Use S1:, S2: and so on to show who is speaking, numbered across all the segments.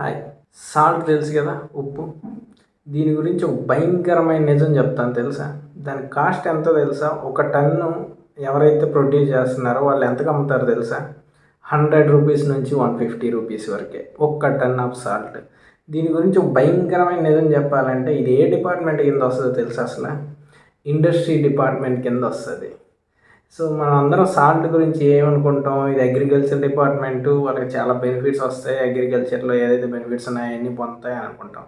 S1: Hi. Salt తెలుసు కదా ఉప్పు. దీని గురించి ఒక భయంకరమైన నిజం చెప్తాను తెలుసా? దాని కాస్ట్ ఎంతో తెలుసా? ఒక టన్ను ఎవరైతే ప్రొడ్యూస్ చేస్తున్నారో వాళ్ళు ఎంతకు అమ్ముతారో తెలుసా? హండ్రెడ్ రూపీస్ నుంచి వన్ ఫిఫ్టీ రూపీస్ వరకే ఒక్క టన్ ఆఫ్ సాల్ట్. దీని గురించి ఒక భయంకరమైన నిజం చెప్పాలంటే ఇది ఏ డిపార్ట్మెంట్ కింద వస్తుందో తెలుసా అసలు? ఇండస్ట్రీ డిపార్ట్మెంట్ కింద వస్తుంది. సో మనం అందరం సాల్ట్ గురించి ఏమనుకుంటాం? ఇది అగ్రికల్చర్ డిపార్ట్మెంట్ వాళ్ళకి చాలా బెనిఫిట్స్ వస్తాయి. అగ్రికల్చర్లో ఏదైతే బెనిఫిట్స్ ఉన్నాయో అన్నీ పొందుతాయి అనుకుంటాం.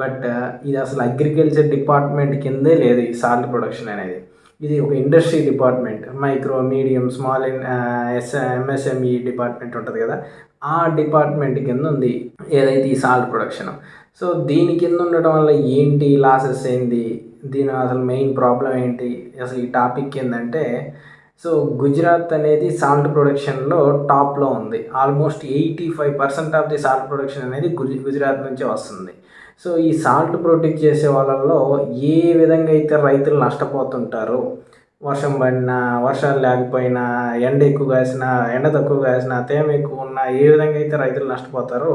S1: బట్ uh, ఇది అసలు అగ్రికల్చర్ డిపార్ట్మెంట్ కిందే లేదు ఈ సాల్ట్ ప్రొడక్షన్ అనేది. ఇది ఒక industry department micro medium small S MSME department ఉంటుంది కదా? ఆ డిపార్ట్మెంట్ కింద ఉంది ఏదైతే ఈ సాల్ట్ ప్రొడక్షన్ సో దీని కింద ఉండటం వల్ల ఏంటి? లాసెస్ ఏంటి? దీని అసలు మెయిన్ ప్రాబ్లం ఏంటి? అసలు ఈ టాపిక్ ఏంటంటే సో గుజరాత్ అనేది సాల్ట్ ప్రొడక్షన్లో టాప్లో ఉంది. Almost eighty five percent of the salt production అనేది గుజరాత్ నుంచే వస్తుంది. సో ఈ సాల్ట్ ప్రొటెక్ట్ చేసే వాళ్ళల్లో ఏ విధంగా అయితే రైతులు నష్టపోతుంటారో వర్షం పడినా వర్షాలు లేకపోయినా ఎండ ఎక్కువ కాసినా ఎండ తక్కువ కాసినా తేమ ఎక్కువ ఉన్నా ఏ విధంగా అయితే రైతులు నష్టపోతారో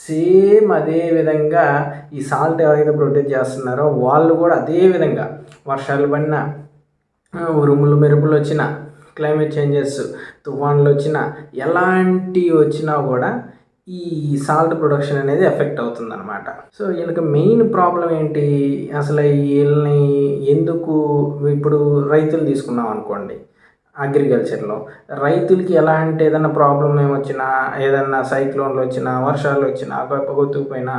S1: సేమ్ అదే విధంగా ఈ సాల్ట్ ఎవరైతే ప్రొటెక్ట్ చేస్తున్నారో వాళ్ళు కూడా అదే విధంగా వర్షాలు పడినా ఉరుములు మెరుపులు వచ్చిన క్లైమేట్ చేంజెస్ తుఫాన్లు వచ్చిన ఎలాంటివి వచ్చినా కూడా ఈ సాల్ట్ ప్రొడక్షన్ అనేది ఎఫెక్ట్ అవుతుంది అనమాట సో వీళ్ళకి మెయిన్ ప్రాబ్లం ఏంటి అసలు వీళ్ళని ఎందుకు ఇప్పుడు రైతులు తీసుకున్నాం అనుకోండి అగ్రికల్చర్లో రైతులకి ఎలాంటి ఏదైనా ప్రాబ్లం ఏమొచ్చినా ఏదైనా సైక్లోన్లు వచ్చినా వర్షాలు వచ్చినా గొప్ప గొత్తుకుపోయినా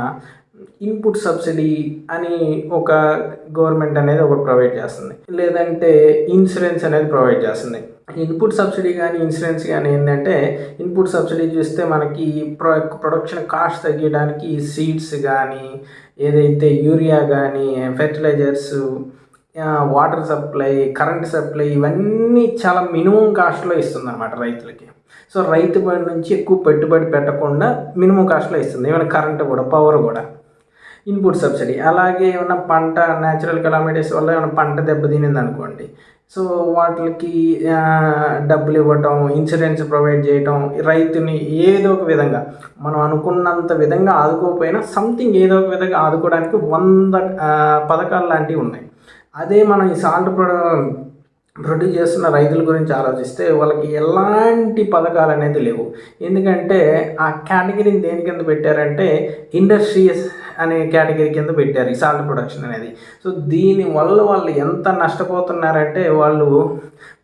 S1: ఇన్పుట్ సబ్సిడీ అని ఒక గవర్నమెంట్ అనేది ఒకటి ప్రొవైడ్ చేస్తుంది. లేదంటే ఇన్సూరెన్స్ అనేది ప్రొవైడ్ చేస్తుంది. ఇన్పుట్ సబ్సిడీ కానీ ఇన్సూరెన్స్ కానీ ఏంటంటే ఇన్పుట్ సబ్సిడీ చూస్తే మనకి ప్రొ ప్రొడక్షన్ కాస్ట్ తగ్గడానికి సీడ్స్ కానీ ఏదైతే యూరియా కానీ fertilizers water supply current supply ఇవన్నీ చాలా మినిమం కాస్ట్లో ఇస్తుంది అనమాట రైతులకి. సో రైతు బడి నుంచి ఎక్కువ పెట్టుబడి పెట్టకుండా మినిమం కాస్ట్లో ఇస్తుంది. ఏమైనా కరెంట్ కూడా పవర్ కూడా. ఇన్పుట్ సబ్సిడీ అలాగే ఏమైనా పంట న్యాచురల్ కెలామిటీస్ వల్ల ఏమైనా పంట దెబ్బతినింది అనుకోండి సో వాటికి డబ్బులు ఇవ్వటం ఇన్సూరెన్స్ ప్రొవైడ్ చేయటం రైతుని ఏదో ఒక విధంగా మనం అనుకున్నంత విధంగా ఆదుకోకపోయినా సంథింగ్ ఏదో ఒక విధంగా ఆదుకోవడానికి వంద పథకాలు లాంటివి ఉన్నాయి. అదే మనం ఈ సాల్ట్ ప్రొడ ప్రొడ్యూస్ చేస్తున్న రైతుల గురించి ఆలోచిస్తే వాళ్ళకి ఎలాంటి పథకాలు అనేది లేవు. ఎందుకంటే ఆ కేటగిరీని దేని కింద పెట్టారంటే ఇండస్ట్రీస్ అనే కేటగిరీ కింద పెట్టారు ఈ సాల్ట్ ప్రొడక్షన్ అనేది. సో దీనివల్ల వాళ్ళు ఎంత నష్టపోతున్నారంటే వాళ్ళు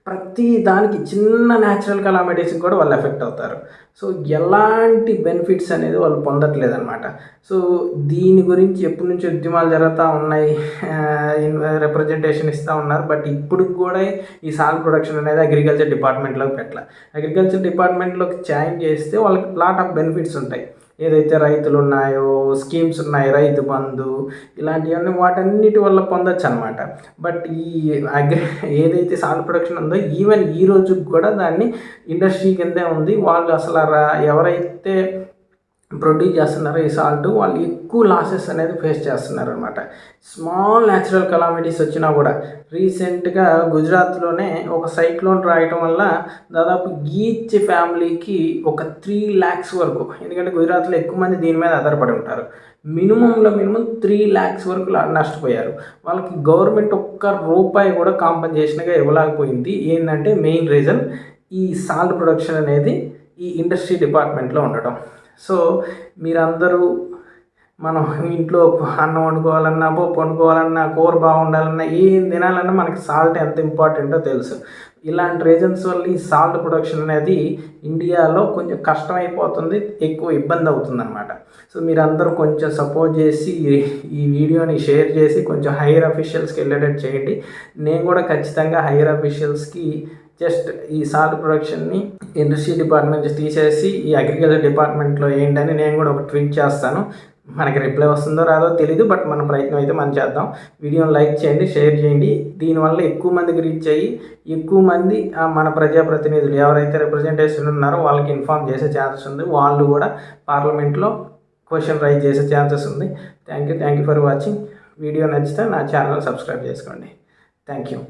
S1: ప్రతి దానికి చిన్న న్యాచురల్ కలామిటీస్కి కూడా వాళ్ళు ఎఫెక్ట్ అవుతారు. సో ఎలాంటి బెనిఫిట్స్ అనేది వాళ్ళు పొందట్లేదు అనమాట సో దీని గురించి ఎప్పటి నుంచి ఉద్యమాలు జరుగుతూ ఉన్నాయి. రిప్రజెంటేషన్ ఇస్తూ ఉన్నారు. బట్ ఇప్పుడు కూడా ఈ సాల్ ప్రొడక్షన్ అనేది అగ్రికల్చర్ డిపార్ట్మెంట్లోకి పెట్టాలి. అగ్రికల్చర్ డిపార్ట్మెంట్లోకి జాయిన్ చేస్తే వాళ్ళకి లాట్ ఆఫ్ బెనిఫిట్స్ ఉంటాయి. ఏదైతే రైతులు ఉన్నాయో స్కీమ్స్ ఉన్నాయి రైతు బంధు ఇలాంటివన్నీ వాటన్నిటి వల్ల పొందొచ్చు అనమాట బట్ ఈ అగ్రి ఏదైతే సాల్ ప్రొడక్షన్ ఉందో ఈవెన్ ఈ రోజు కూడా దాన్ని ఇండస్ట్రీ కిందే ఉంది. వాళ్ళు అసలు ఎవరైతే ప్రొడ్యూస్ చేస్తున్నారు ఈ సాల్ట్. వాళ్ళు ఎక్కువ లాసెస్ అనేది ఫేస్ చేస్తున్నారు అనమాట స్మాల్ న్యాచురల్ కలామిటీస్ వచ్చినా కూడా రీసెంట్గా గుజరాత్లోనే ఒక సైక్లోన్ రాయటం వల్ల దాదాపు ఈచ్ ఫ్యామిలీకి ఒక త్రీ ల్యాక్స్ వరకు ఎందుకంటే గుజరాత్లో ఎక్కువ మంది దీని మీద ఆధారపడి ఉంటారు. మినిమంలో మినిమం త్రీ ల్యాక్స్ వరకు నష్టపోయారు. వాళ్ళకి గవర్నమెంట్ ఒక్క రూపాయి కూడా కాంపన్సేషన్గా ఇవ్వలేకపోయింది. ఏంటంటే మెయిన్ రీజన్ ఈ సాల్ట్ ప్రొడక్షన్ అనేది ఈ ఇండస్ట్రీ డిపార్ట్మెంట్లో ఉండటం. సో మీరందరూ మనం ఇంట్లో అన్నం వండుకోవాలన్నా పప్పు వండుకోవాలన్నా కూర బాగుండాలన్నా ఏం తినాలన్నా మనకి సాల్ట్ ఎంత ఇంపార్టెంటో తెలుసు. ఇలాంటి రీజన్స్ వల్ల ఈ సాల్ట్ ప్రొడక్షన్ అనేది ఇండియాలో కొంచెం కష్టమైపోతుంది ఎక్కువ ఇబ్బంది అవుతుంది అనమాట సో మీరందరూ కొంచెం సపోర్ట్ చేసి ఈ వీడియోని షేర్ చేసి కొంచెం హైయర్ అఫీషియల్స్కి వెళ్ళేటట్టు చేయండి. నేను కూడా ఖచ్చితంగా హైయర్ అఫీషియల్స్కి జస్ట్ ఈ సాల్ట్ ప్రొడక్షన్ని ఇండస్ట్రీ డిపార్ట్మెంట్ తీసేసి ఈ అగ్రికల్చర్ డిపార్ట్మెంట్లో ఏంటని నేను కూడా ఒక ట్వీట్ చేస్తాను. మనకి రిప్లై వస్తుందో రాదో తెలీదు బట్ మన ప్రయత్నం అయితే మనం చేద్దాం. వీడియోని లైక్ చేయండి షేర్ చేయండి. దీనివల్ల ఎక్కువ మందికి రీచ్ అయ్యి ఎక్కువ మంది మన ప్రజాప్రతినిధులు ఎవరైతే రిప్రజెంటేషన్ ఉన్నారో వాళ్ళకి ఇన్ఫామ్ చేసే ఛాన్సెస్ ఉంది. వాళ్ళు కూడా పార్లమెంట్లో క్వశ్చన్ రైజ్ చేసే ఛాన్సెస్ ఉంది. Thank you thank you for watching video నచ్చితే నా ఛానల్ సబ్స్క్రైబ్ చేసుకోండి. Thank you